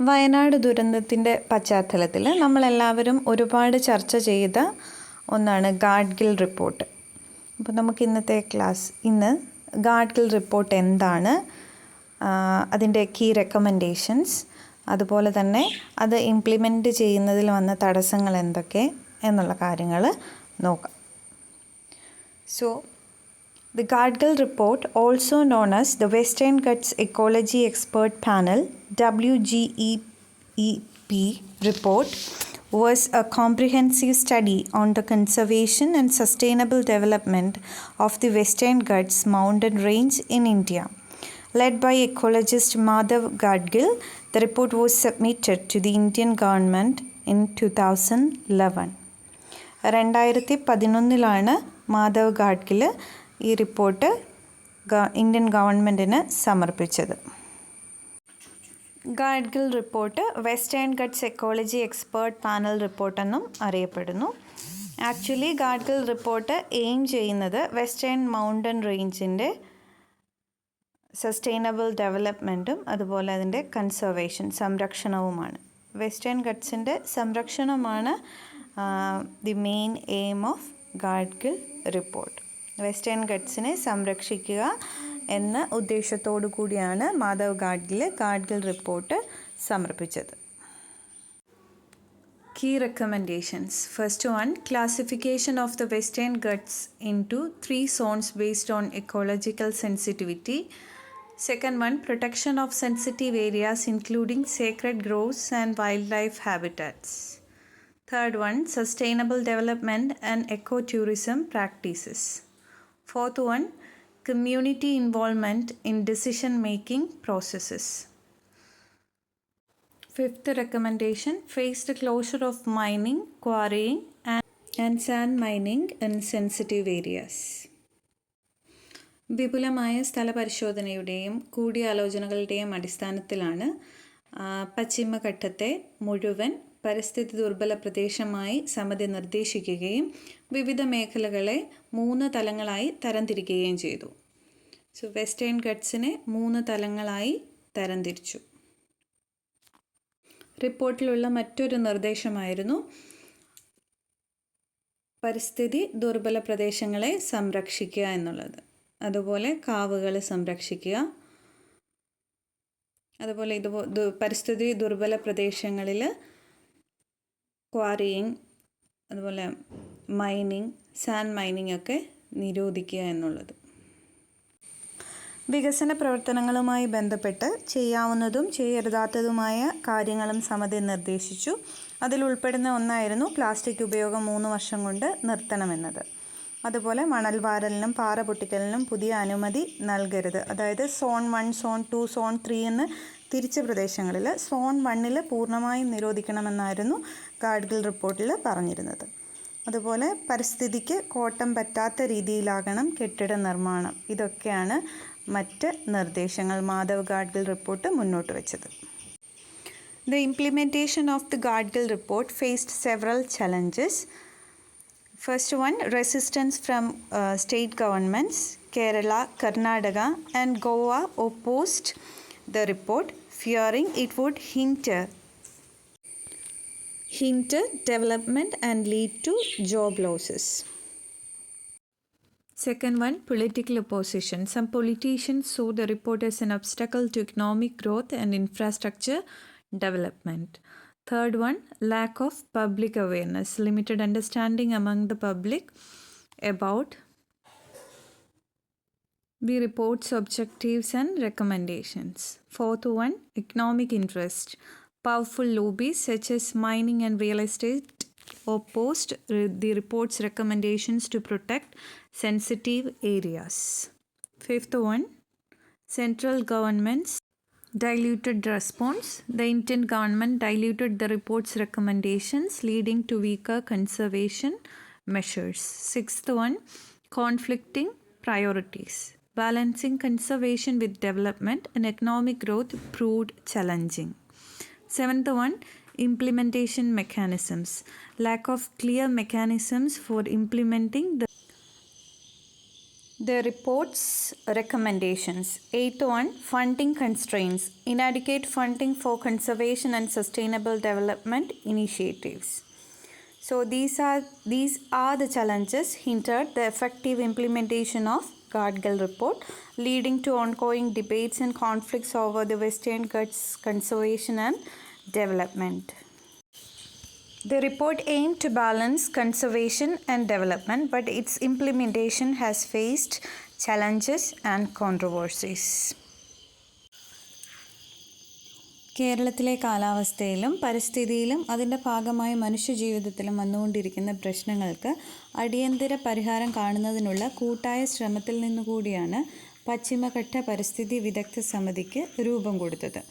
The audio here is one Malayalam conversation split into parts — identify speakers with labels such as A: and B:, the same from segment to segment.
A: വയനാട് ദുരന്തത്തിന്റെ പശ്ചാത്തലത്തിൽ നമ്മളെല്ലാവരും ഒരുപാട് ചർച്ച ചെയ്ത ഒന്നാണ് ഗാഡ്ഗിൽ റിപ്പോർട്ട്. അപ്പോൾ നമുക്ക് ഇന്നത്തെ ക്ലാസ് ഇന്ന് ഗാഡ്ഗിൽ റിപ്പോർട്ട് എന്താണ്? അതിന്റെ കീ റെക്കമെൻഡേഷൻസ് അതുപോലെ തന്നെ അത് ഇംപ്ലിമെന്റ് ചെയ്യുന്നതിൽ വന്ന തടസ്സങ്ങൾ എന്തൊക്കെ എന്നുള്ള കാര്യങ്ങൾ നോക്കാം. So, the Gadgil report, also known as the Western Ghats Ecology Expert Panel WGEEP report, was a comprehensive study on the conservation and sustainable development of the Western Ghats mountain range in India. Led by ecologist Madhav Gadgil, the report was submitted to the Indian government in 2011. രണ്ടായിരത്തി പതിനൊന്നിലാണ് മാധവ് ഗാഡ്ഗിൽ ഈ റിപ്പോർട്ട് ഇന്ത്യൻ ഗവൺമെന്റിന് സമർപ്പിച്ചത്. Gadgil report western Ghats ecology expert panel റിപ്പോർട്ടെന്നും അറിയപ്പെടുന്നു. ആക്ച്വലി ഗാഡ്ഗിൽ റിപ്പോർട്ട് എയിം ചെയ്യുന്നത് വെസ്റ്റേൺ മൗണ്ടൻ റേഞ്ചിന്റെ സസ്റ്റൈനബിൾ ഡെവലപ്മെന്റും അതുപോലെ അതിന്റെ കൺസർവേഷൻ സംരക്ഷണവുമാണ്. വെസ്റ്റേൺ ഗട്ട്സിന്റെ സംരക്ഷണമാണ് the main aim of Gadgil report. Western ഗഡ്സിനെ സംരക്ഷിക്കുക എന്ന ഉദ്ദേശത്തോടു കൂടിയാണ് മാധവ് ഗാഡ്ഗിൽ ഗാഡ്ഗിൽ റിപ്പോർട്ട് സമർപ്പിച്ചത്. Key recommendations first one classification of the western Ghats into three zones based on ecological sensitivity second one protection of sensitive areas including sacred groves and wildlife habitats third one sustainable development and eco tourism practices Fourth one community involvement in decision making processes. Fifth recommendation phased closure of mining, quarrying, and, and sand mining in sensitive areas. വിപുലമായ സ്ഥലപരിശോധനയുടെയും കൂടിയാലോചനകളുടെയും അടിസ്ഥാനത്തിലാണ് പശ്ചിമഘട്ടത്തെ മുഴുവൻ പരിസ്ഥിതി ദുർബല പ്രദേശമായി സമിതി നിർദ്ദേശിക്കുകയും വിവിധ മേഖലകളെ മൂന്ന് തലങ്ങളായി തരംതിരിക്കുകയും ചെയ്തു. സോ വെസ്റ്റേൺ ഗട്ട്സിനെ മൂന്ന് തലങ്ങളായി തരംതിരിച്ചു. റിപ്പോർട്ടിലുള്ള മറ്റൊരു നിർദ്ദേശമായിരുന്നു പരിസ്ഥിതി ദുർബല പ്രദേശങ്ങളെ സംരക്ഷിക്കുക എന്നുള്ളത്. അതുപോലെ കാവുകൾ സംരക്ഷിക്കുക. അതുപോലെ ഇതുപോ പരിസ്ഥിതി ദുർബല പ്രദേശങ്ങളിൽ ക്വാറിയിങ് അതുപോലെ മൈനിങ് സാൻഡ് മൈനിങ് ഒക്കെ നിരോധിക്കുക എന്നുള്ളത്. വികസന പ്രവർത്തനങ്ങളുമായി ബന്ധപ്പെട്ട് ചെയ്യാവുന്നതും ചെയ്യരുതാത്തതുമായ കാര്യങ്ങളും സമിതി നിർദ്ദേശിച്ചു. അതിൽ ഉൾപ്പെടുന്ന ഒന്നായിരുന്നു പ്ലാസ്റ്റിക് ഉപയോഗം മൂന്ന് വർഷം കൊണ്ട് നിർത്തണമെന്നത്. അതുപോലെ മണൽ വാരലിനും പാറ പൊട്ടിക്കലിനും പുതിയ അനുമതി നൽകരുത്. അതായത് zone one zone two zone three എന്ന് തിരിച്ച പ്രദേശങ്ങളിൽ സോൺ വണ്ണിൽ പൂർണമായും നിരോധിക്കണമെന്നായിരുന്നു ഗാഡ്ഗിൽ റിപ്പോർട്ടിൽ പറഞ്ഞിരുന്നത്. അതുപോലെ പരിസ്ഥിതിക്ക് കോട്ടം പറ്റാത്ത രീതിയിലാകണം കെട്ടിട നിർമ്മാണം. ഇതൊക്കെയാണ് മറ്റ് നിർദ്ദേശങ്ങൾ മാധവ് ഗാഡ്ഗിൽ റിപ്പോർട്ട് മുന്നോട്ട് വെച്ചത്. The implementation of the Gadgil report faced several challenges. First one resistance from state state Kerala Karnataka and Goa Goa the report, fearing it would hinder hinder development and lead to job losses. Second one, political opposition. Some politicians saw the report as an obstacle to economic growth and infrastructure development. Third one, lack of public awareness, limited understanding among the public about the report's objectives and recommendations. Fourth one, economic interest. Powerful lobbies such as mining and real estate opposed the report's recommendations to protect sensitive areas. Fifth one, central governments diluted response. The Indian government diluted the report's recommendations, leading to weaker conservation measures. Sixth one, conflicting priorities. Balancing conservation with development and economic growth proved challenging. Seventh one, implementation mechanisms. Lack of clear mechanisms for implementing the The report's recommendations. Eighth one funding constraints. Inadequate funding for conservation and sustainable development initiatives. So these are these are the challenges hindered the effective implementation of Gadgil report, leading to ongoing debates and conflicts over the Western Ghats conservation and development. The report aimed to balance conservation and development, but its implementation has faced challenges and controversies. കേരളത്തിലെ കാലാവസ്ഥയിലും പരിസ്ഥിതിയിലും അതിന്റെ ഭാഗമായി മനുഷ്യജീവിതത്തിലും വന്നുകൊണ്ടിരിക്കുന്ന പ്രശ്നങ്ങൾക്ക് അടിയന്തര പരിഹാരം കാണുന്നതിനുള്ള കൂട്ടായ ശ്രമത്തിൽ നിന്നുകൂടിയാണ് പശ്ചിമഘട്ട പരിസ്ഥിതി വിദഗ്ധ സമിതിക്ക് രൂപം കൊടുത്തത്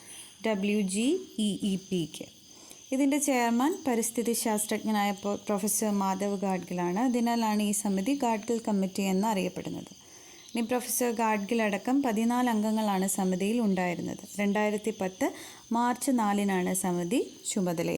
A: ഡബ്ല്യു ജി ഇ പിക്ക് ഇതിന്റെ ചെയർമാൻ പരിസ്ഥിതി ശാസ്ത്രജ്ഞനായ പ്രൊ- പ്രൊഫസർ മാധവ് ഗാഡ്ഗിലാണ്. അതിനാലാണ് ഈ സമിതി ഗാഡ്ഗിൽ കമ്മിറ്റി എന്ന് അറിയപ്പെടുന്നത് ഇനി പ്രൊഫസർ ഗാഡ്ഗിൽ അടക്കം പതിനാല് അംഗങ്ങളാണ് സമിതിയിൽ ഉണ്ടായിരുന്നത്. രണ്ടായിരത്തി പത്ത് മാർച്ച് നാലിനാണ് സമിതി ചുമതല